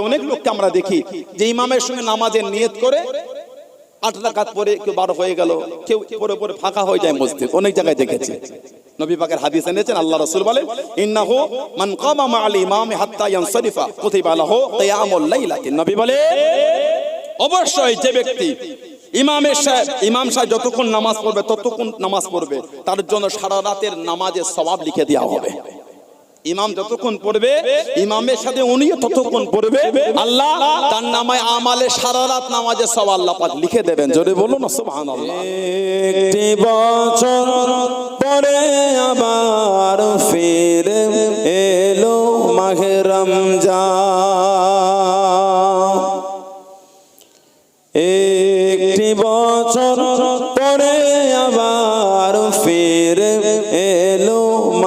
অনেক লোককে আমরা দেখি যে ইমামের সঙ্গে নামাজের নিয়ত করে আট রাকাত পরে কেউ বারো হয়ে গেল, কেউ পরে পরে ফাঁকা হয়ে যায় মসজিদ। অনেক জায়গায় দেখেছি। নবী এনেছেন, আল্লাহ বলেন নবী বলে অবশ্যই ইমামের ইমাম যতক্ষণ নামাজ পড়বে, ততক্ষণ নামাজ পড়বে। তার জন্য সারা রাতের নামাজের সওয়াব লিখে দেওয়া হবে। ইমাম যতক্ষণ পড়বে, ইমামের সাথে উনিও ততক্ষণ পড়বে। আল্লাহ তার নামায়, আমালে সারা রাত নামাজের সব আল্লাহ পাক লিখে দেবেন। জোরে বলুন, সুবহানাল্লাহ। একটি বছর পরে আবার ফিরে এলো মাঘে রমজান। একটি বছর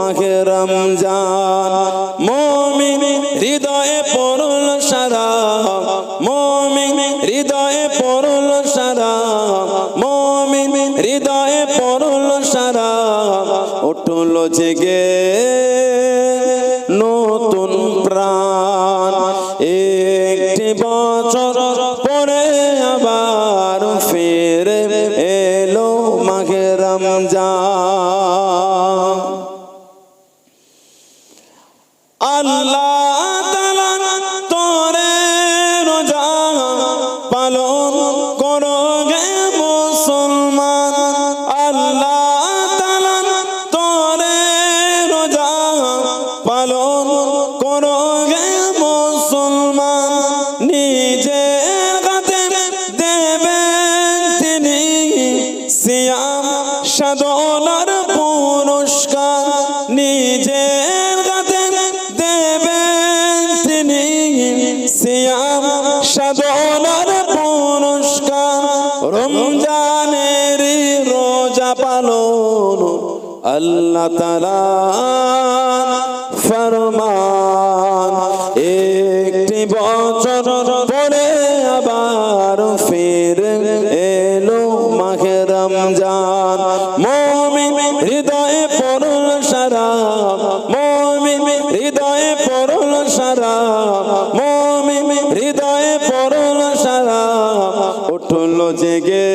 মাঘে রমজান। মমিন হৃদয়ে পড়ল সারা। মমিন হৃদয়ে পড়ল সারা। মমিন হৃদয়ে পড়ল সারা। উঠল জেগে সিয়াম সাধনার পুরস্কার নিজের হাতে দেবেন তিনি। সিয়াম সাধনার পুরস্কার রমজানের রোজা পালন। আল্লাহ তালা সারা, মমিন হৃদয়ে পড়ল সারা, উঠল জেগে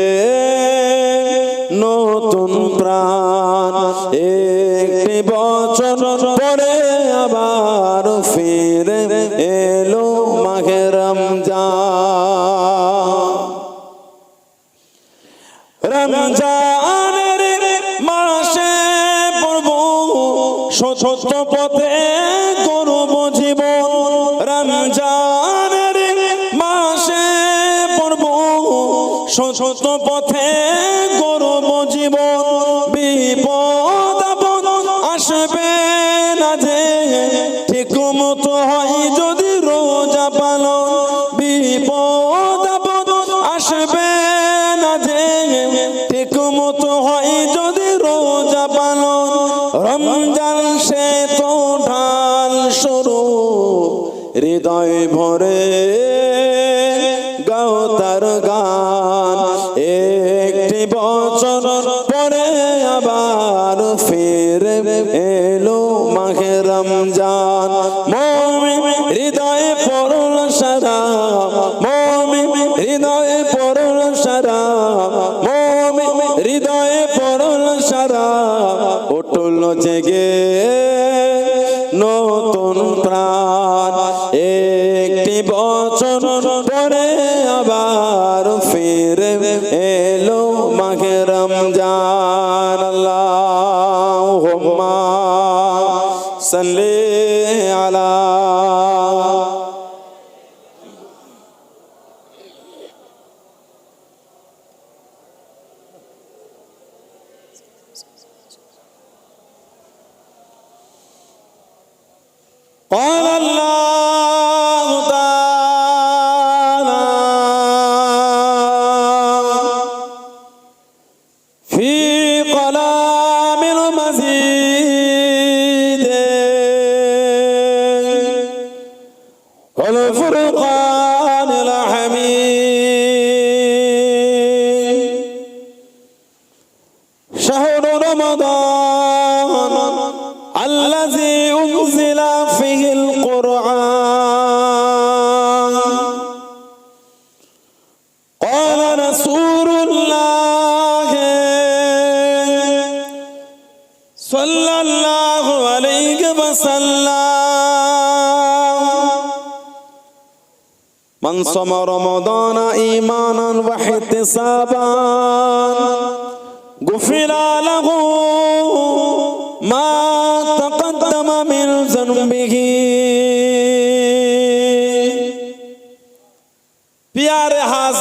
নতুন প্রাণ। একটি বছর পরে আবার ফিরে এলো মাঘে রমজান। রমজানের মাসে পড়ব সত্য পথে হৃদয় ভরে গাও তার গান। একটি বছর পরে আবার ফিরে এলো মাঘে রমজান। মমিন হৃদয়ে পড়ল সারা, মমিন হৃদয়ে পড়ল সারা, মমিন হৃদয়ে পড়ল সারা। উঠল জেগে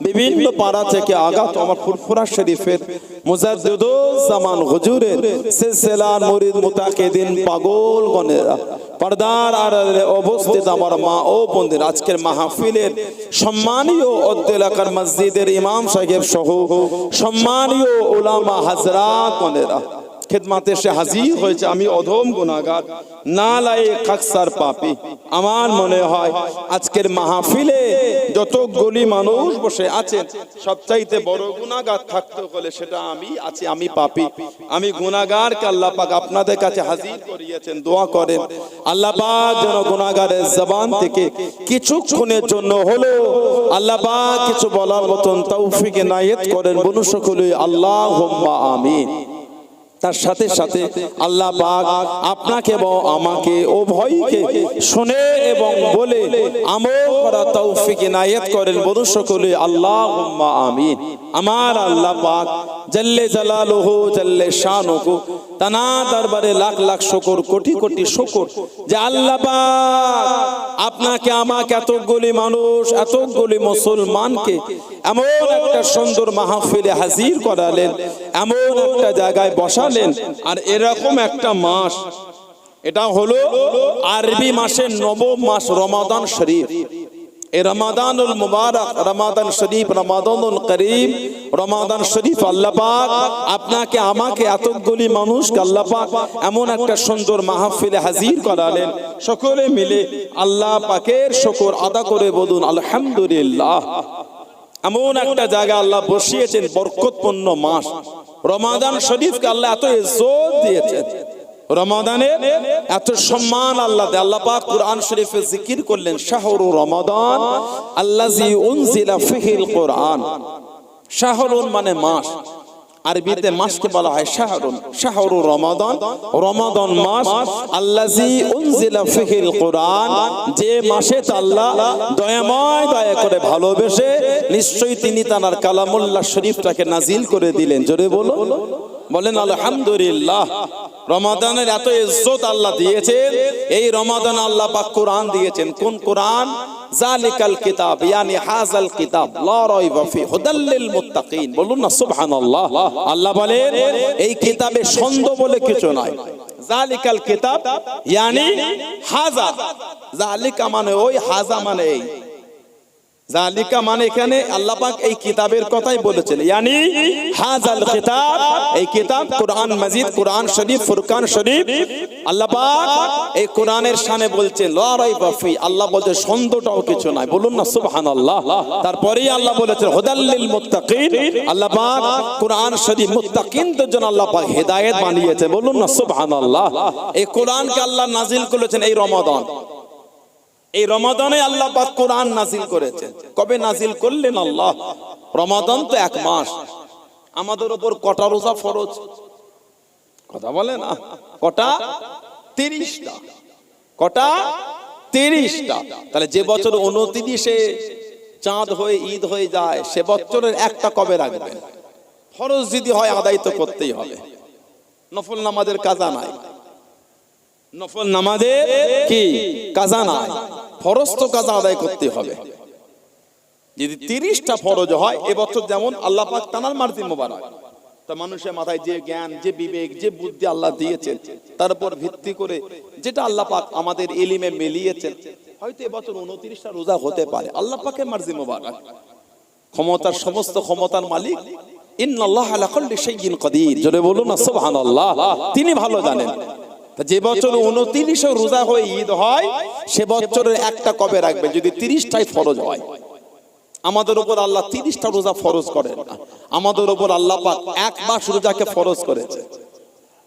বিভিন্ন পাড়া থেকে আগত আমার ফুরফুরা শরীফের মুজাদ্দুজ্জামান হুজুরের সিলসিলার মুরিদ মুতাকিদিন পাগল গণেরা পর্দার আড়ালে মা ও বোনদের আজকের মাহফিলের সম্মানীয় অদ্য মসজিদের ইমাম সাহেব সহ সম্মানীয় ওলামা হাজরাত গণেরা খেদমাতে সে হাজির হয়েছে। আমি অধম গুনাগার না লাই খাকসার পাপি। আমার মনে হয় আজকের মাহফিলে যত গলি মানুষ বসে আছেন, সবচাইতে বড় গুনাগার থাকতে হলে সেটা আমি আছি, আমি পাপি। আমি গুনাগারকে আল্লাহ পাক আপনাদের কাছে হাজির করিয়েছেন, দোয়া করেন। আল্লাহ পাক যেন গুনাগারের জবান থেকে কিছু কিছুক্ষণের জন্য হলো আল্লাহ পাক কিছু বলার মতন তৌফিকে নায়েত করেন। বনু সকলে আল্লাহ আমিন। তার সাথে সাথে আল্লাহ পাক আপনাকে এবং আমাকে ও ভয়কে শুনে এবং বলে আমল করা তৌফিক ইনায়েত করেন। বধু সকলে আল্লাহ আমিন। আমার আল্লাহ পাক জাল্লে জালালুহু জাল্লে শানুহু তানা দরবারে লাখ লাখ শুকর, কোটি কোটি শুকর যে আল্লাহ পাক আপনাকে আমাকে এতগুলি মানুষ, এতগুলি মুসলমানকে এমন একটা সুন্দর মাহফিলে হাজির করালেন, এমন একটা জায়গায় বসালেন, আর এরকম একটা মাস, এটা হলো আরবি মাসের নবম মাস রমাদান শরীফ। এই রমাদানুল মুবারক, রমাদান শরীফ, রমাদানুল করিম, রমাদান শরীফ আল্লাপাক আপনাকে, আমাকে এতগুলি মানুষকে আল্লাহ পাক এমন একটা সুন্দর মাহফিলে হাজির করালেন। সকলে মিলে আল্লাহ পাকের শকর আদা করে বলুন, আলহামদুলিল্লাহ। এমন একটা জায়গা আল্লাহ বসিয়েছেন বরকতপূর্ণ মাস। রমাদান শরীফকে আল্লাহ এত ইজ্জত দিয়েছেন। রমাদানের এত সম্মান আল্লাহ আল্লাহ পাক কুরআন শরীফে জিকির করলেন, শাহরু রমাদান আল্লাহ উনজিলা ফিহিল কোরআন। শাহরুন মানে মাস। আরবিতে মাসকে বলা হয় শাহরুন। শাহরু রমাদান। রমাদান মাস আল্লাজি উনজিলা ফিহিল কোরআন। যে মাসে আল্লাহ দয়াময় দয়া করে ভালোবেসে নিশ্চয়ই তিনি তানার কালামুল্লাহ শরীফটাকে নাজিল করে দিলেন। জোরে বলো বলেন আলহামদুলিল্লাহ রমাদানের এত ইজ্জত আল্লাহ দিয়েছেন। এই রমাদান আল্লাহ পাক কোরআন দিয়েছেন। কোন কোরআন? জালিকাল কিতাব, ইয়ানি হাজাল কিতাব, লা রাইবা ফি হুদাল্লিল মুত্তাকিন। বলুন না, সুবহানাল্লাহ। আল্লাহ বলেন, এই কিতাবে সন্দেহ বলে কিছু নাই। জালিকাল কিতাব, ইয়ানি হাজা জালিকা মানে ওই হাজা মানে এই। জালিকা মানে আল্লাহ এই কিতাবের কথাই বলেছেন কোরআন শরীফ, ফুরকান শরীফ, আল্লাহ কোরআনের কিছু নাই, বলুন না, সুবহানাল্লাহ। তারপরেই আল্লাহ বলেছেন হুদাল্লিল আল্লাহ কোরআন শরীফ মুত্তাকিনদের জন্য আল্লাহ পাক হেদায়েত বানিয়েছে, বলুন না, সুবহানাল্লাহ। এই কোরআনকে আল্লাহ নাজিল করেছেন এই রমাদান। এই রমাদানে আল্লাহ পাক কোরআন নাজিল করেছেন। কবে নাজিল করলেন আল্লাহ? রমাদান তো এক মাস। আমাদের উপর কটা রোজা ফরজ? কথা বলে না। কটা? তিরিশটা। কটা? তিরিশটা। তাহলে যে বছর উনত্রিশে চাঁদ হয়ে ঈদ হয়ে যায়, সে বছরের একটা কবে রাখবেন? ফরজ যদি হয়, আদায় তো করতেই হবে। নফল নামাজের কাজা নাই। নফল নামাজের কি? কাজা নাই। ফরজ তো কাজা আদায় করতে হবে। যদি তিরিশটা ফরজ হয়, এবছর যেমন আল্লাহ পাক তানার মার্জি মোবারক। তা মানুষের মাথায় যে জ্ঞান, যে বিবেক, যে বুদ্ধি আল্লাহ দিয়েছেন, তার উপর ভিত্তি করে যেটা আল্লাহ পাক আমাদের এলিমে মিলিয়েছেন, হয়তো এবছর উনত্রিশটা রোজা হতে পারে। আল্লাহ পাকের মার্জি মোবারক। ক্ষমতার সমস্ত ক্ষমতার মালিক। ইন্নাল্লাহ আলা কুল্লি শাইইন কাদির। জোরে বলুন সুবহানাল্লাহ। তিনি ভালো জানেন। যে বছর উনত্রিশে রোজা হয়ে, ঈদ হয়, সে বছরের একটা কবে রাখবে যদি তিরিশটাই ফরজ হয়। আমাদের উপর আল্লাহ তিরিশটা রোজা ফরজ করেন আমাদের উপর আল্লাহ পাক এক মাস রোজাকে ফরজ করেছে।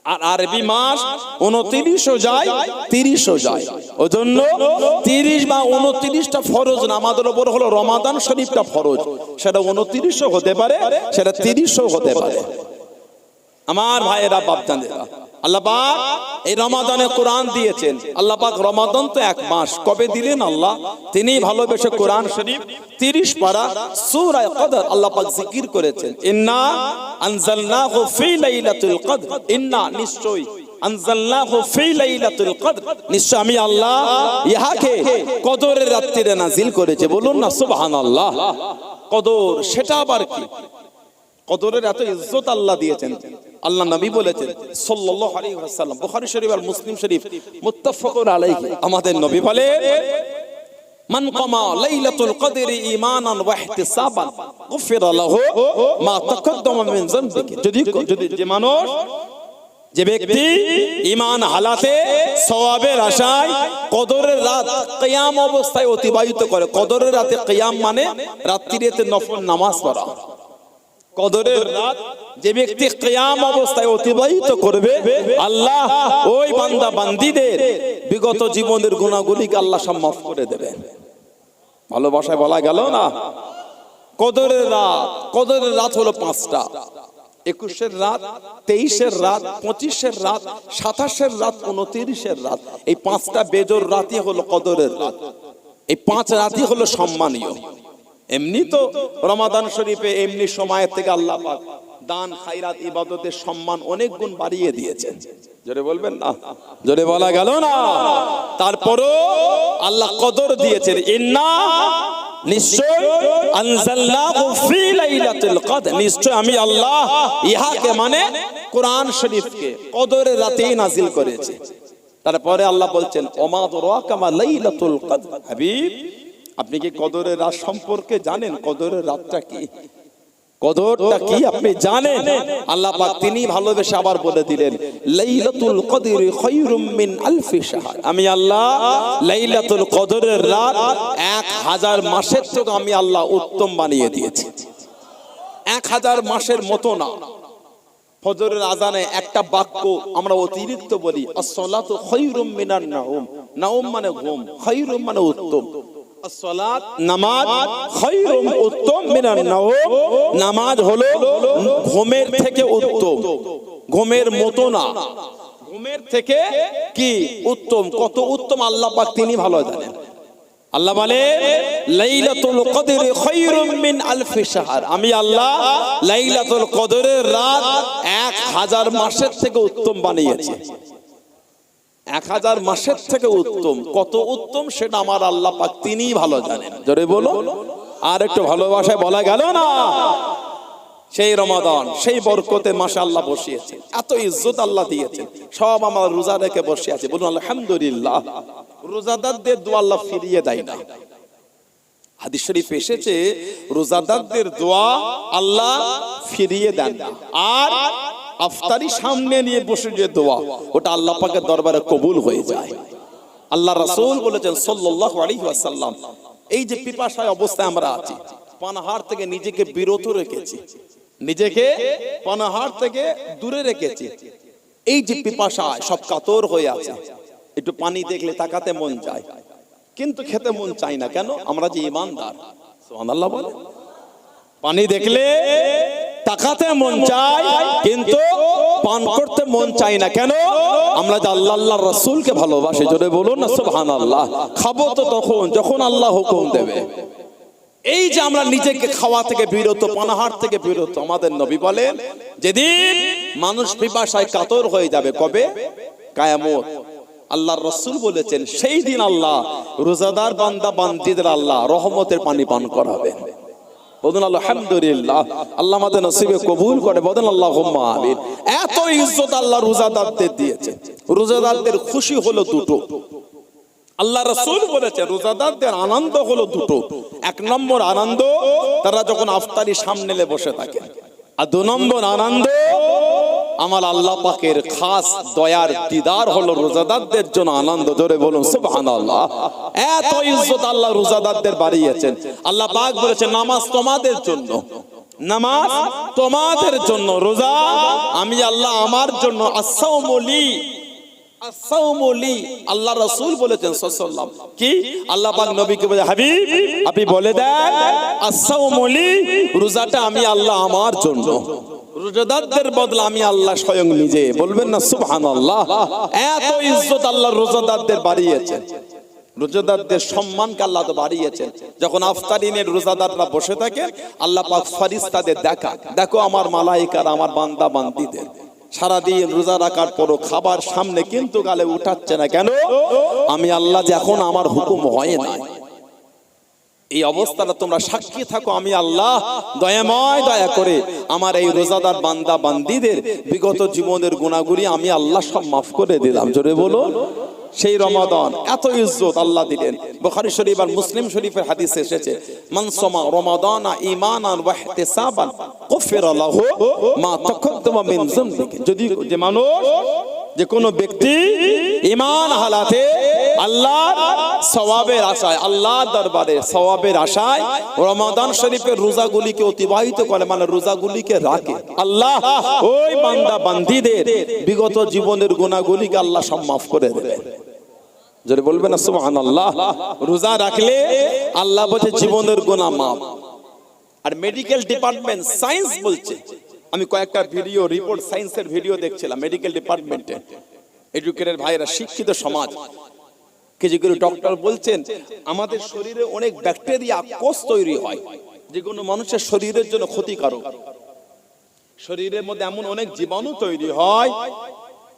আর আরবি মাস উনত্রিশও যায় তিরিশও যায়। ওই জন্য তিরিশ বা উনত্রিশটা ফরজ না, আমাদের উপর হলো রমাদান শরীফটা ফরজ। সেটা উনত্রিশও হতে পারে, সেটা তিরিশও হতে পারে। আমার ভাইয়েরা বাপজানেরা আল্লাহ পাক এই রমাদানে কোরআন দিয়েছেন। আল্লাহ পাক রমাদান তো এক মাস। কবে দিলেন আল্লাহ? তিনি ভালোবেসে কোরআন শরীফ 30 পারা সূরা কদর আল্লাহ পাক জিকির করেছেন। ইন্না আনজালনাহু ফি লাইলাতুল কদর। ইন্না, নিশ্চয়ই। নিশ্চয় আমি আল্লাহ ইহাকে কদরের নাজিল করেছে। বলুন না, সুবহানাল্লাহ। কদর, সেটা আবার কি? কদরের এত ইজ্জত আল্লাহ দিয়েছেন। আল্লাহ নবী বলেছেন, সাল্লাল্লাহু আলাইহি ওয়াসাল্লাম, বুখারী শরীফ আর মুসলিম শরীফ মুত্তাফাকুন আলাইহি, আমাদের নবী মান লাইলাতুল ঈমানান ওয়া ইহতিসাবান, গুফিরা লাহু মা মিন যদি যদি যে মানুষ, যে ব্যক্তি ইমান হালাতে সওয়াবের আশায় কদরের রাত কিয়াম অবস্থায় অতিবাহিত করে, কদরের রাতে কিয়াম মানে রাত্রিতে নফল নামাজ পড়া। কদরের রাত যে ব্যক্তি কিয়াম অবস্থায় অতিবাহিত করবে, আল্লাহ ওই বান্দা বান্দিদের বিগত জীবনের গুণাগুলিকে আল্লাহ সব করে দেবেন ভালোবাসায় বলা গেল না? কদরের রাত কদরের রাত হলো পাঁচটা। একুশের রাত, তেইশের রাত, পঁচিশের রাত, সাতাশের রাত, উনতিরিশের রাত। এই পাঁচটা বেজর রাতই হলো কদরের রাত। এই পাঁচ রাতই হলো সম্মানীয়। এমনি তো রমাদান শরীফে এমনি সময়ের থেকে আল্লাহ দান খাইরাত ইবাদতের সম্মান অনেক গুণ বাড়িয়ে দিয়েছেন। জোরে বলবেন না? জোরে বলা গেল না? তারপরও আল্লাহ কদর দিয়েছেন। ইন্না মানে তারপরে আল্লাহ বলছেন আপনি কি কদরের রাত সম্পর্কে জানেন? কদরের রাতটা কি? কদরটা কি আপনি জানেন? আল্লাহ পাক তিনি ভালোবেসে আবার বলে দিলেন লাইলাতুল কদরি খায়রুম মিন আলফি শাহর। আমি আল্লাহ লাইলাতুল কদরের রাত এক হাজার মাসের থেকে আমি আল্লাহ উত্তম বানিয়ে দিয়েছি। এক হাজার মাসের মতো না। ফজরের আজানে একটা বাক্য আমরা অতিরিক্ত বলি আসসালাতু খায়রুম মিনান নাউম নাউম মানে ঘুম খায়রুম মানে উত্তম। নামাজ হলো ঘুমের থেকে উত্তম। ঘুমের মতো না ঘুমের থেকে কি উত্তম? কত উত্তম আল্লাহ পাক তিনি ভালো জানেন। আল্লাহ বলে আলফি আমি আল্লাহ কদরের রাত এক হাজার মাসের থেকে উত্তম বানিয়েছি। এক হাজার মাসের থেকে উত্তম। কত উত্তম সেটা আমার আল্লাহ পাক তিনিই ভালো জানেন। জোরে বলো আর একটু ভালোবাসায় বলা গেল না? সেই রমাদান, সেই বরকতে মাসে আল্লাহ বসিয়েছে এত ইজ্জত আল্লাহ দিয়েছে সব আমার রোজা রেখে বসে আছে বলুন, আলহামদুলিল্লাহ। রোজাদারদের দোয়া আল্লাহ ফিরিয়ে দেয় না। হাদিস শরীফ এসেছে, রোজাদারদের দোয়া আল্লাহ ফিরিয়ে দেন আর আফতারি সামনে নিয়ে বসে যে দোয়া, ওটা আল্লাহ পাকের দরবারে কবুল হয়ে যায়। আল্লাহ রাসূল বলেছেন সাল্লাল্লাহু আলাইহি ওয়াসাল্লাম, এই যে পিপাসায় অবস্থায় আমরা আছি, পানাহার থেকে নিজেকে বিরত রেখেছি, নিজেকে পানাহার থেকে দূরে রেখেছি। এই যে পিপাসায় সব কাতর হয়ে আছে, একটু পানি দেখলে তাকাতে মন চায়, কিন্তু খেতে মন চাই না কেন? আমরা যে ইমানদার, সুবহানাল্লাহ বলে। পানি দেখলে তাকাতে মন চায়, কিন্তু পান করতে মন চাই না। কেন? আমরা যে আল্লাহ আল্লাহ রসুলকে ভালোবাসি, জোরে বলুন না, সুবহানাল্লাহ। খাব তো তখন, যখন আল্লাহ হুকুম দেবে। এই যে আমরা নিজেকে খাওয়া থেকে বিরত, পানাহার থেকে বিরত, আমাদের নবী বলেন, যেদিন মানুষ পিপাসায় কাতর হয়ে যাবে, কবে? কায়ামত। আল্লাহর রসুল বলেছেন, সেই দিন আল্লাহ রোজাদার বান্দা, বান্দিদের আল্লাহ রহমতের পানি পান করাবেন। বদন আলহামদুলিল্লাহ আল্লাহ আমাদের নসিবে কবুল করে বদন আল্লাহ আমিন। এত ইজ্জত আল্লাহ রোজাদারদের দিয়েছে। রোজাদারদের খুশি হলো দুটো। আল্লাহ রসুল বলেছে, রোজাদারদের আনন্দ হলো দুটো। এক নম্বর আনন্দ, তারা যখন আফতারি সামনে বসে থাকে। আর দু নম্বর আনন্দ আমার আল্লাহ পাকের খাস দয়ার দিদার হলো রোজাদারদের জন্য আনন্দ ধরে বলুন, সুবহানাল্লাহ। এত ইজ্জত আল্লাহ রোজাদারদের বাড়িয়েছেন। আল্লাহ পাক বলেছেন, নামাজ তোমাদের জন্য। নামাজ তোমাদের জন্য। রোজা আমি আল্লাহ আমার জন্য। আসাউমলি আল্লাহ রাসূল বলেছেন কি? আল্লাহ পাক নবীকে বলে, হাবিব, আপনি বলে দেন আসাউমলি রোজাটা আমি আল্লাহ আমার জন্য। রোজাদারদের বদলা আমি আল্লাহ স্বয়ং নিজে। বলবেন না সুবহান আল্লাহ এত ইজ্জত আল্লাহ রোজাদারদের বাড়িয়েছেন। রোজাদারদের সম্মানকে আল্লাহ তো বাড়িয়েছেন। যখন আফতারিনের রোজাদাররা বসে থাকে, আল্লাহ পাক ফারিস্তাদের দেখা। দেখো আমার মালাইকার আমার বান্দা বান্দিদের। সারাদিন রোজা রাখার পরও খাবার সামনে কিন্তু গালে উঠাচ্ছে না কেন? আমি আল্লাহ যে এখন আমার হুকুম হয় না এই অবস্থাটা তোমরা সাক্ষী থাকো, আমি আল্লাহ দয়াময় দয়া করে আমার এই রোজাদার বান্দা বান্দিদের বিগত জীবনের গুণাগুলি আমি আল্লাহ সব মাফ করে দিলাম। জোরে বলো। সেই রমাদান, এত ইজ্জত আল্লাহ দিলেন। বুখারী শরীফ আর মুসলিম শরীফের হাদিস এসেছে মানসমা রমাদানা ঈমানান ওয়া ইহতিসাবান গুফিরা লাহু মা তাকদ্দামা মিন যামবিহি যদি যে মানুষ যে কোনো ব্যক্তি ইমান হালাতে আল্লাহ সওয়াবের আশায় আল্লাহ দরবারে সওয়াবের আশায় রমাদান শরীফের রোজাগুলিকে অতিবাহিত করে মানে রোজাগুলিকে রাখে। আল্লাহ ওই বান্দা বান্দিদের বিগত জীবনের গুণাগুলিকে আল্লাহ সব মাফ করে দেবে। যদি বলবেন সুবহানাল্লাহ। রোজা রাখলে আল্লাহ বলছে, জীবনের গুনাহ মাফ। আর মেডিকেল ডিপার্টমেন্ট সায়েন্স বলছে আমি কয়েকটা ভিডিও রিপোর্ট সায়েন্সের ভিডিও দেখছিলাম মেডিকেল ডিপার্টমেন্টে এডুকেটেড ভাইরা শিক্ষিত সমাজ। কিছু কিছু ডক্টর বলছেন, আমাদের শরীরে অনেক ব্যাকটেরিয়া কোষ তৈরি হয়, যে কোনো মানুষের শরীরের জন্য ক্ষতিকারক। শরীরের মধ্যে এমন অনেক জীবাণু তৈরি হয়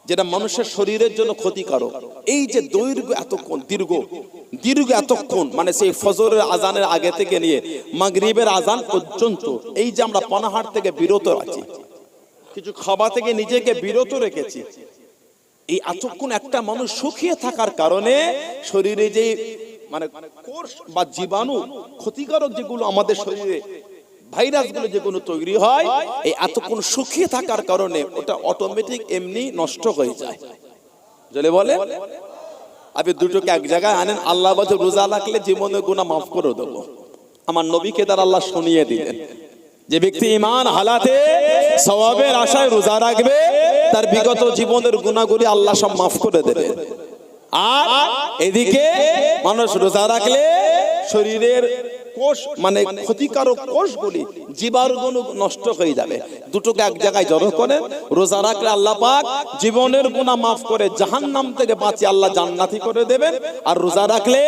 যেটা মানুষের শরীরের জন্য ক্ষতিকারক। এই যে দৈর্ঘ্য এতক্ষণ, দীর্ঘ দীর্ঘ এতক্ষণ মানে সেই ফজরের আজানের আগে থেকে নিয়ে মাগরিবের আজান পর্যন্ত, এই যে আমরা পানাহার থেকে বিরত আছি, কিছু খাবার থেকে নিজেকে বিরত রেখেছি, এই এতক্ষণ একটা মানুষ সুখিয়ে থাকার কারণে শরীরে যে মানে কোষ বা জীবাণু ক্ষতিকারক যেগুলো আমাদের শরীরে ভাইরাসগুলো যেগুলো তৈরি হয়, এই এতক্ষণ সুখিয়ে থাকার কারণে ওটা অটোমেটিক এমনি নষ্ট হয়ে যায়। বলে, আপনি দুটোকে এক জায়গায় আনেন, আল্লাহ বলছে, রোজা রাখলে জীবনের গুণা মাফ করে দেবো। আমার নবীকে তার আল্লাহ শুনিয়ে দিলেন। যে ব্যক্তি ইমান হালাতে, সওয়াবের আশায় রোজা রাখবে, তার বিগত জীবনের গুণাগুলি আল্লাহ সব মাফ করে দেবে আর এদিকে মানুষ রোজা রাখলে শরীরের কোষ মানে ক্ষতিকারক কোষগুলি জীবাণুগুলো নষ্ট হয়ে যাবে। দুটোকে এক জায়গায় জড়ো করে, রোজা রাখলে আল্লাহ পাক জীবনের গুনাহ মাফ করে জাহান্নাম থেকে বাঁচিয়ে আল্লাহ জান্নাতি করে দেবেন আর রোজা রাখলে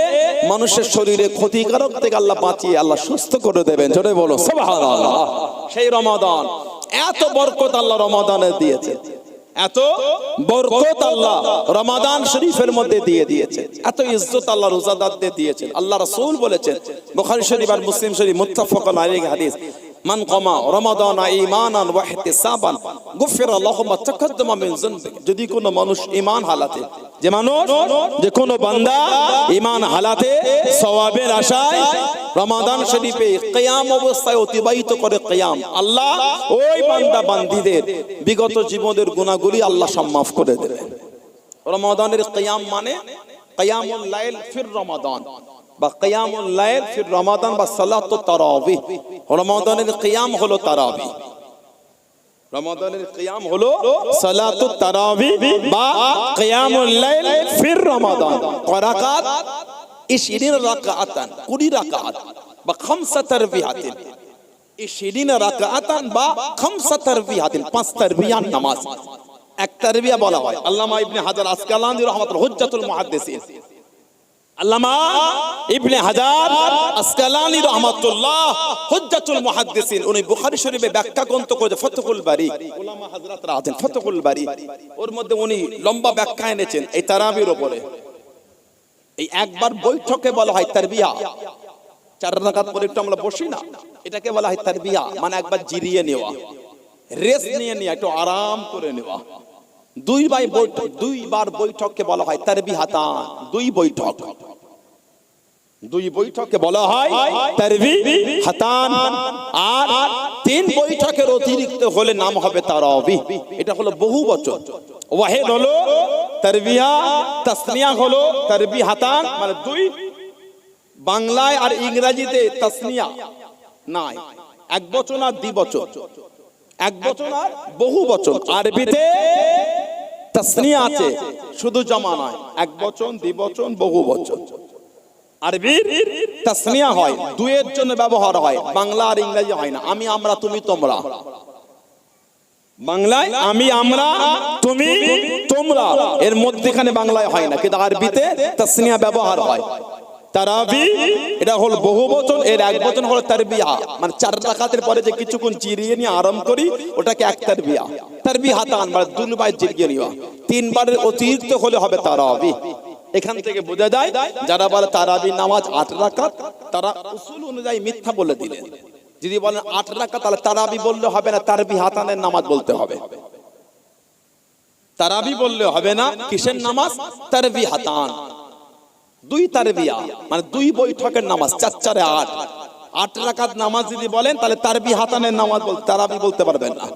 মানুষের শরীরে ক্ষতিকারক থেকে আল্লাহ বাঁচিয়ে আল্লাহ সুস্থ করে দেবেন জোরে বলো সেই রমাদান, এত বরকত আল্লাহ রমাদানে দিয়েছে। এত বরকত আল্লাহ রমাদান শরীফের মধ্যে দিয়ে দিয়েছে এত ইজ্জত আল্লাহ রোজাদারদের দিয়েছেন। আল্লাহ রাসূল বলেছেন, বুখারী শরীফ আর মুসলিম শরীফ মুত্তাফাকুন আলাইহি হাদিস। মান কমা রমাদান ঈমানান ওয়া ইহতিসাবান, গুফিরা লাহু মা তাকাদ্দামা মিন যানবি। যদি কোনো মানুষ ঈমান হালাতে, যে মানুষ, যে কোনো বান্দা ঈমান হালাতে, সওয়াবের আশায় রমাদান শরীফে কিয়াম অবস্থায় অতিবাহিত করে কিয়াম, আল্লাহ ওই বান্দা বান্দিদের বিগত জীবনের গুনাহগুলি আল্লাহ সব করে দেবেন। রমাদানের কিয়াম মানে কিয়ামুল লাইল ফির রমাদান। বা কিয়ামুল লাইল ফির রমাদান বা সালাতুত তারাবিহ রমাদানের কিয়াম হলো তারাবিহ রমাদানের কিয়াম হলো সালাতুত তারাবিহ বা কিয়ামুল লাইল ফির রমাদান করাকাত 20 রাকাতান 20 রাকাত বা খামসা তারবিহাতিন। 20 রাকাতান বা খামসা তারবিহাতিন, পাঁচ তারবিয়ান নামাজ। এক তারবিয়া বলা হয়। আল্লামা ইবনে হাজার আসকালানি রাহমাতুল্লাহ, হুজ্জাতুল মুহাদ্দিসিন। এনেছেন এই তারাবির এই একবার বৈঠকে বলা হয় তারবিয়া। চার রাকাত পরে একটু আমরা বসি না, এটাকে বলা হয় তারবিয়া মানে একবার জিরিয়ে নেওয়া। রেস্ট নিয়ে নিয়ে একটু আরাম করে নেওয়া। দুই বাই বৈঠক দুইবার বৈঠককে বলা হয় তারবিহাতা দুই বৈঠক। দুই বৈঠকে বলা হয় তারবি হাতান আর তিন বৈঠকের অতিরিক্ত হলে নাম হবে তারাবি। এটা হলো বহু বচন। ওয়াহেদ হলো তারবিয়া তাসনিয়া হলো তারবি হাতান মানে দুই বাংলায় আর ইংরেজিতে তাসনিয়া। নাই। এক বচন আর দ্বিবচন এক বচন আর বহু বচন। আরবিতে তাসনিয়া আছে। শুধু জমা নয়। এক বচন দ্বিবচন বহু বচন। আরবির তাসনিয়া হয় দুয়ের জন্য ব্যবহার হয়। বাংলা আর ইংরেজি হয় না। আমি আমরা তুমি তোমরা। বাংলায় আমি আমরা তুমি তোমরা। এর মধ্যেখানে বাংলায় হয় না। কিন্তু আরবিতে তাসনিয়া ব্যবহার হয়। মানে মানে অতিরিক্ত হলে হবে তারাবি। এখান থেকে বোঝা যায়, যারা বলে তারাবি নামাজ আট রাকাত, তারা উসুল অনুযায়ী মিথ্যা বলে দিলেন। যদি বলেন আট রাকাত, তাহলে তারাবি বললে হবে না, তারবি হাতানের নামাজ বলতে হবে। তারাবি বললে হবে না, কিসের নামাজ? তারবি হাতান। দুই তারবিয়া মানে দুই বৈঠকের নামাজ চার চারে আট। আট রাকাত নামাজ যদি বলেন, তাহলে তারবি হাতানের নামাজ বলতে তারাবি বলতে পারবেন না।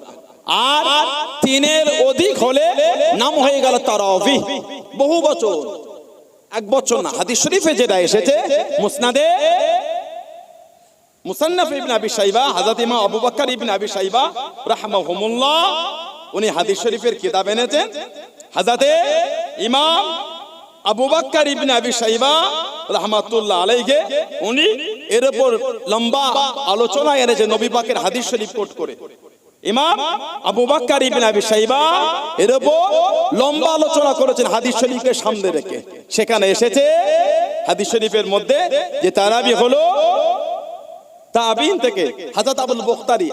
আর তিনের অধিক হলে নাম হয়ে গেল তারাবি। বহু বছর। এক বছর না, হাদিস শরীফে যেটা এসেছে, মুসনাদে মুসান্নাফ আবি ইমাম আবু আবি রাহমাহুমুল্লাহ, উনি হাদিস শরীফের কিতাব এনেছেন। হযরতে ইমাম আবু বকর ইবনে আবি উনি এর উপর লম্বা আলোচনা নবী পাকের হাদিস শরীফ কোট করে। ইমাম ইবনে আবি এর উপর লম্বা আলোচনা করেছেন হাদিস শরীফের সামনে রেখে। সেখানে এসেছে হাদিস শরীফের মধ্যে যে তারাবি হলো তাবিন থেকে হাজরত আবুল বুখতারি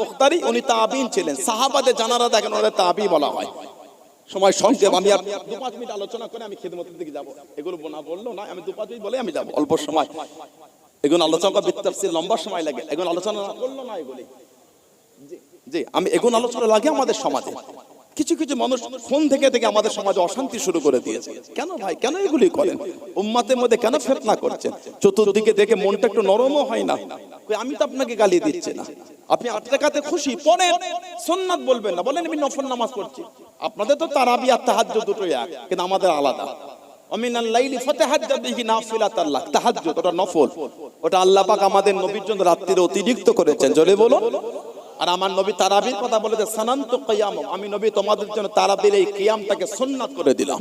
বুখতারি, উনি তাবিন ছিলেন। সাহাবাদের জানারা দেখেন তাবি বলা হয়। সময় সংক্ষেপ আমি দু পাঁচ মিনিট আলোচনা করে আমি খেদমতের দিকে যাব। এগুলো না বলল না, আমি দু পাঁচ মিনিট বলে আমি যাব। অল্প সময়। এগুলো আলোচনা করা বিত্তাফসির লম্বা সময় লাগে। এগুলো আলোচনা বলল না এগুলি। জি, আমি এগুলো আলোচনা লাগে আমাদের সমাজে। কিছু কিছু মানুষ ফোন থেকে থেকে আমাদের সমাজে অশান্তি শুরু করে দিয়েছে। কেন ভাই? কেন এগুলি করেন? উম্মাতের মধ্যে কেন ফেতনা করছেন? চতুর্দিকে দেখে মনটা একটু নরমও হয় না। আমি তো আপনাকে গালি দিচ্ছি না। আপনি আট টাকাতে খুশি পড়েন সোননাথ বলবেন না। বলেন, আমি নফল নামাজ পড়ছি। আপনাদের তো তারাবি আর তাহাজ্জুদ দুটোই এক, কিন্তু আমাদের আলাদা। অমিনাল লাইলি ফাতাহাজ্জাদ বিহি নাফিলাতাল লাহ তাহাজ্জুদ, ওটা নফল। ওটা আল্লাহ পাক আমাদের নবীর জন্য রাত্রিরে অতিরিক্ত করেছেন। জলে বলুন। আর আমার নবী তারাবির কথা বলেছে সানান্ত কিয়াম আমি নবী তোমাদের জন্য তারাবির এই কিয়ামটাকে সুন্নাত করে দিলাম।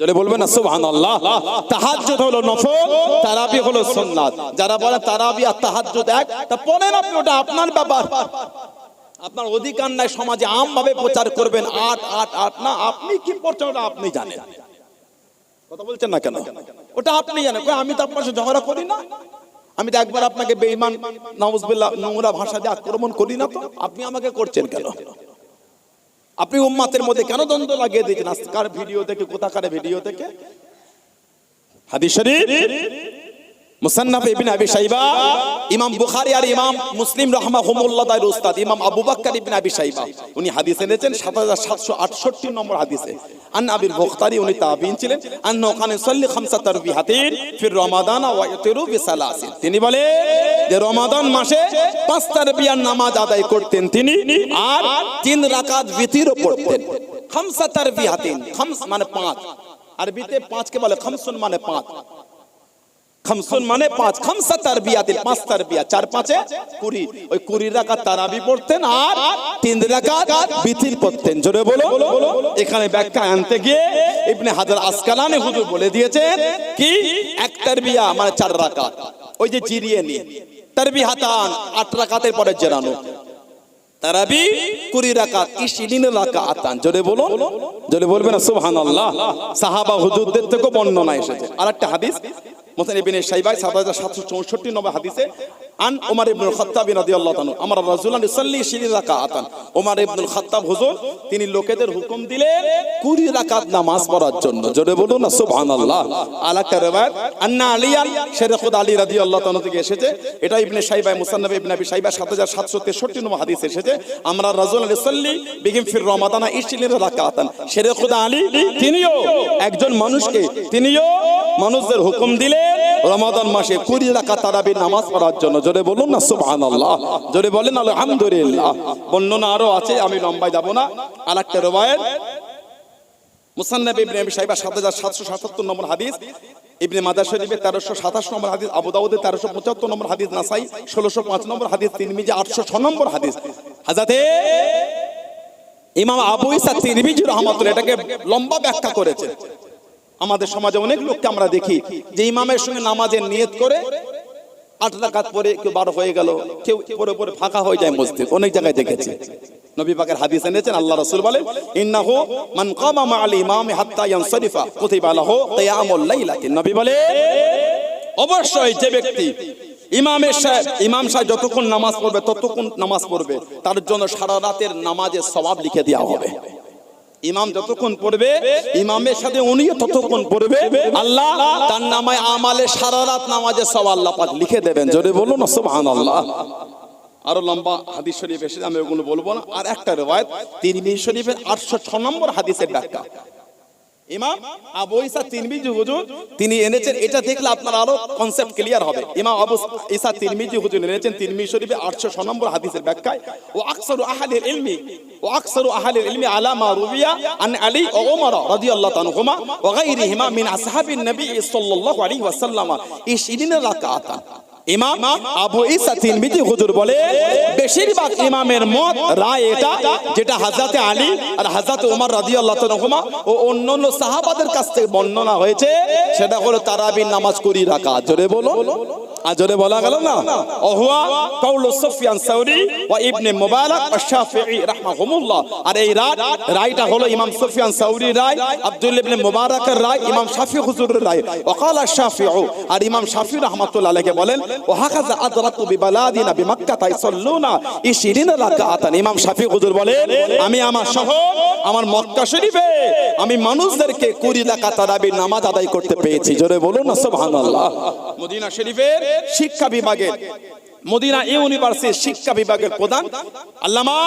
জলে বলবেন না, সুবহানাল্লাহ। তাহাজ্জুদ হলো নফল, তারাবি হলো সুন্নাত। যারা বলে তারাবি আর তাহাজ্জুদ এক, তা পড়েন আপনি ওটা আপনার ব্যাপার। আপনার অধিকার নাই, সমাজে আম ভাবে প্রচার করবেন আট আট আট না, আপনি কি পড়ছেন ওটা আপনি জানেন। কথা বলছেন না কেন? ওটা আপনি জানেন। আমি তো আপনার সাথে ঝগড়া করি না? আমি তো একবার আপনাকে বেঈমান, নাউজুবিল্লাহ, নোংরা ভাষা দিয়ে আক্রমণ করি না তো? আপনি আমাকে করছেন কেন? আপনি উম্মাতের মধ্যে কেন দ্বন্দ্ব লাগিয়ে দিয়েছেন? আজকার ভিডিও থেকে, কোথাকার ভিডিও থেকে? হাদিস শরীফ? মুসান্নাফ ইবনে আবি শাইবা, ইমাম বুখারী আর ইমাম মুসলিম রাহমাহুমুল্লাহ তার উস্তাদ, ইমাম আবু বকর ইবনে আবি শাইবা। উনি হাদিস এনেছেন 7768 নম্বর হাদিসে। আন আবিল বুখারী, উনি তাবিন ছিলেন। আন ওখানে সাল্লি খামসা তারবিহাতিন ফির রমাদান তিনি বলে যে রমাদান মাসে পাঁচ তারবিয়ার নামাজ আদায় করতেন তিনি আর তিন রাকাত বিতিরও পড়তেন। খামসা তারবিহাতিন, খামস মানে পাঁচ। আরবিতে পাঁচকে বলে খামসুন মানে পাঁচ। খামসুন মানে পাঁচ, খামসা তারবিয়াতিল, পাঁচ তারবিয়া, চার পাঁচে কুড়ি। ওই কুড়ি রাকাত তারাবি পড়তেন আর তিন বিতির পড়তেন। জোরে বলো। এখানে ব্যাখ্যা আনতে গিয়ে ইবনে হাজার আসকালানি হুজুর বলে দিয়েছেন কি? এক তারবিয়া মানে চার রাকাত। ওই যে জিরিয়ে নি তারবি হাতান আট রাকাতের পরে জেরানো। তারাবি কুড়ি জোরে জোরে সাহাবা হুজুরদের বর্ণনা এসেছে। হাদিস মুসলিম ইবনে শাইবাই 7764 নম্বর হাদিসে, আন ইবনুল খাত্তাব ইবনুল খাত্তাব হুজুর, তিনি লোকেদের হুকুম দিলেন 20 রাকাত নামাজ পড়ার জন্য। জোরে বলুন না আলাকা আন্না আলিয়ান শেরখুদ আলী রাদিয়াল্লাহু তাআলা থেকে এসেছে। এটা ইবনে শাইবাই মুসান্নাফ ইবনে আবি শাইবা 7763 নম্বর হাদিস এসেছে। আমরা রাসূলুল্লাহ সাল্লি বিহিম ফির রমাদানা ইশিলিন রাকাতান। শেরখুদ আলী, তিনিও একজন মানুষকে, তিনিও মানুষদের হুকুম দিলেন রমাদান মাসে কুড়ি রাখা তারাবির নামাজ পড়ার জন্য। জোরে বলুন না, সুবহানাল্লাহ। জোরে বলেন, আলহামদুলিল্লাহ। বর্ণনা আরও আছে, আমি লম্বাই যাব না। আর একটা রবায়েত মুসান্নাব ইবনে আবি শাইবা 7777 নম্বর হাদিস, ইবনে মাজাহ শরীফে 1327 নম্বর হাদিস, আবু দাউদে 1375 নম্বর হাদিস, নাসাই 1605 নম্বর হাদিস, তিরমিজি 806 নম্বর হাদিস। হাজাতে ইমাম আবু ইসা তিরমিজি রহমাতুল্লাহ এটাকে লম্বা ব্যাখ্যা করেছেন। আমাদের সমাজে অনেক লোককে আমরা দেখি যে ইমামের সঙ্গে নামাজের নিয়ত করে আট রাকাত পরে কেউ বারো হয়ে গেল, কেউ পরে পরে ফাঁকা হয়ে যায় মসজিদ, অনেক জায়গায় দেখেছি। নবী পাকের হাদিস এনেছেন, আল্লাহ রাসূল বলেন, ইন্নাহু মান কামা মা'আল ইমামি হাত্তা ইয়ানসারিফা, কুতিবা লাহু কিয়ামুল লাইলাতি। নবী বলে অবশ্যই যে ব্যক্তি ইমামের সাহেব ইমাম সাহেব যতক্ষণ নামাজ পড়বে ততক্ষণ নামাজ পড়বে। তার জন্য সারা রাতের নামাজের সওয়াব লিখে দেওয়া হবে। ইমাম যতক্ষণ পড়বে ইমামের সাথে উনিও ততক্ষণ পড়বে। আল্লাহ তার নামায় আমালে সারা রাত নামাজের সব আল্লাহ পাক লিখে দেবেন। জোরে বলুন সুবহানাল্লাহ। আরও লম্বা হাদিস শরীফ এসে আমি ওগুলো বলব না। আর একটা রেওয়ায়ত তিরমিজি শরীফের 806 নম্বর হাদিসের ব্যাখ্যা। ইমাম আবু ইসা তিরমিজি হুজুর, তিনি এনেছেন, এটা দেখলে আপনার আরও কনসেপ্ট ক্লিয়ার হবে। ইমাম আবু ইসা তিরমিজি হুজুর এনেছেন তিরমিজি শরীফে 806 নম্বর হাদিসের ব্যাখ্যায়, ও আকসারু আহলিল ইলমি, ও আকসারু আহলিল ইলমি আলা মা রুবিয়া আন আলী ও ওমর রাদিয়াল্লাহু তাআলাহুমা ওয়া গায়রিহিমা মিন আসহাবিন নবী সাল্লাল্লাহু আলাইহি ওয়াসাল্লাম 20 রাকাতান। ইমাম আবু ইসা তিরমিজি হুজুর বলে, বেশিরভাগ ইমামের মত রায় এটা যেটা হযরতে আলী আর হযরত ওমর রাদিয়াল্লাহু তাআলা ও অন্যান্য সাহাবাদের কাছ থেকে বর্ণনা হয়েছে, সেটা হলো তারাবির নামাজ কুড়ি রাকাত। জোরে বলো আর জোরে বলা গেল না? ওহুয়া কাউলু সুফিয়ান সাউরি ওয়া ইবনে মুবারক আশ-শাফিঈ রাহমাহুমুল্লাহ। আর এই রায়, রায়টা হলো ইমাম সুফিয়ান সাউরি রায়, আব্দুল ইবনে মুবারকের রায়, ইমাম শাফি হুজুরের রায়। ওয়াকালা শাফিউ, আর ইমাম শাফি রাহমাতুল্লাহ আলাইহি বলেন ও হাকাজা আদরাতু বিবালাদিনা বিমাক্কা তাইসাল্লুনা 20 রাকাতান ইমাম শাফি হুজুর বলেন, আমি আমার শহর, আমার মক্কা শরীফে আমি মানুষদেরকে 20 রাকাত তারাবির নামাজ আদায় করতে পেয়েছি। জোরে বলুন না সুবহানাল্লাহ। মদিনা শরীফের শিক্ষা বিভাগের মদিনা ইউনিভার্সিটির শিক্ষা বিভাগের প্রধান আল্লামা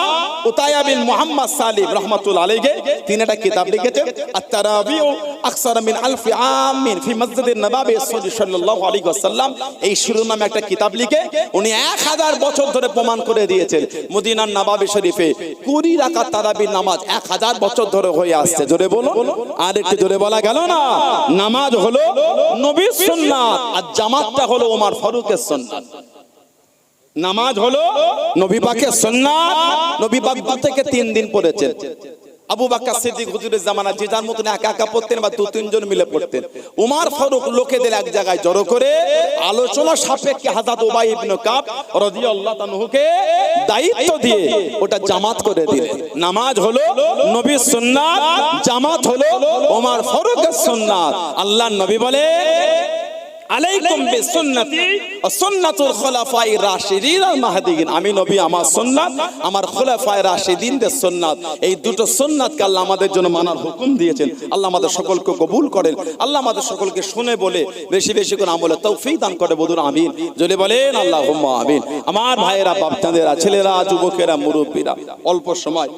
উতায়া বিন মুহাম্মদ সালিম রহমাতুল আলাইহি তিনি একটা কিতাব লিখেছেন আত-তারাবিউ আকসার মিন আলফি আমিন ফি মসজিদিন নবাবী সাল্লাল্লাহু আলাইহি ওয়াসাল্লাম। এই শিরোনামে একটা কিতাব লিখে উনি 1000 বছর ধরে প্রমাণ করে দিয়েছেন মদিনার নবাবী শরীফে 20 রাকাত তারাবির নামাজ 1000 বছর ধরে হয়ে আসছে। জোরে বলো আর একটু জোরে বলা গেল না? নামাজ হলো নবীর সুন্নাত আর জামাতটা হলো ওমর ফারুকের সুন্নাত। নামাজ হলো নবী পাকের সুন্নাত, নবী পাক থেকে তিন দিন পড়েছেন। আবু বাক্কা সিদ্দিক হুজুরের জামানা যে যার মতন একা একা পড়তেন বা দু তিনজন মিলে পড়তেন। উমার ফারুক লোকেদের এক জায়গায় জড়ো করে আলোচনা সাপেক্ষে হাজাত উবাই ইবনে কাব রাদিয়াল্লাহু তাআলাকে দায়িত্ব দিয়ে ওটা জামাত করে দিলেন। নামাজ হলো নবীর সুন্নাত, জামাত হলো ওমর ফারুকের সুন্নাত। আল্লাহর নবী বলে আলাইকুম বিসুন্নতি ও সুন্নাতুল খুলাফায়ে রাশিদিন আল মাহদিন আমি নবী আমার সুন্নাত আমার খুলাফায়ে রাশিদিনদের সুন্নাত। এই দুটো সুন্নাতকে আল্লাহ আমাদের জন্য মানার হুকুম দিয়েছেন। আল্লাহ আমাদের সকলকে কবুল করেন। আল্লাহ আমাদের সকলকে শুনে বলে বেশি বেশি করে আমলে তৌফিক দান করে বধুর আমিন। যদি বলেন আল্লাহ আমিন। আমার ভাইয়েরা বাপচাঁদেরা ছেলেরা যুবকেরা মুরব্বীরা অল্প সময়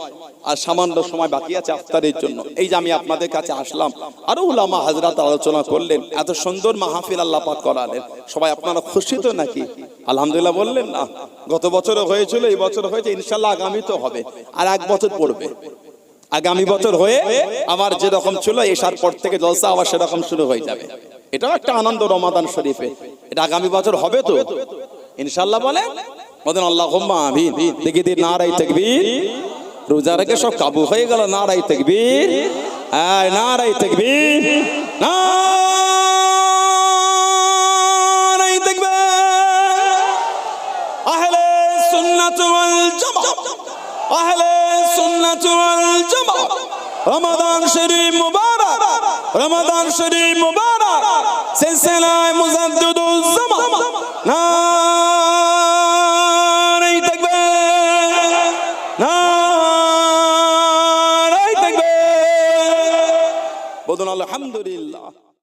আর সামান্য সময় বাকি আছে আফতারের জন্য। এই যে আমি আপনাদের কাছে আসলাম আরও উলামা হাজরাত আলোচনা করলেন এত সুন্দর মাহফিল আল্লাহ পাক করালেন। সবাই আপনারা খুশি তো নাকি? আলহামদুলিল্লাহ বললেন, না, গত বছর হয়েছিল, এই বছর হয়েছে, ইনশাল্লাহ আগামী তো হবে, আর এক বছর পড়বে। আগামী বছর হয়ে আমার যেরকম ছিল এসার পর থেকে জলসা আবার সেরকম শুরু হয়ে যাবে। এটাও একটা আনন্দ রমাদান শরীফে। এটা আগামী বছর হবে তো? ইনশাল্লাহ বলে বলেন আল্লাহ আমিন। দেখি দিন নারাই তাকবীর। রোজা রেখে সব কাবু হয়ে গেল নারাই তকবীর। নারাই তকবীর। নারাই জামা। আহলে সুন্নাত ওয়াল জামা। রমাদান শরীফ মুবারক। রমাদান শরীফ মুবারক। সিলসিলায় মুজাদ্দিদুল জামা। না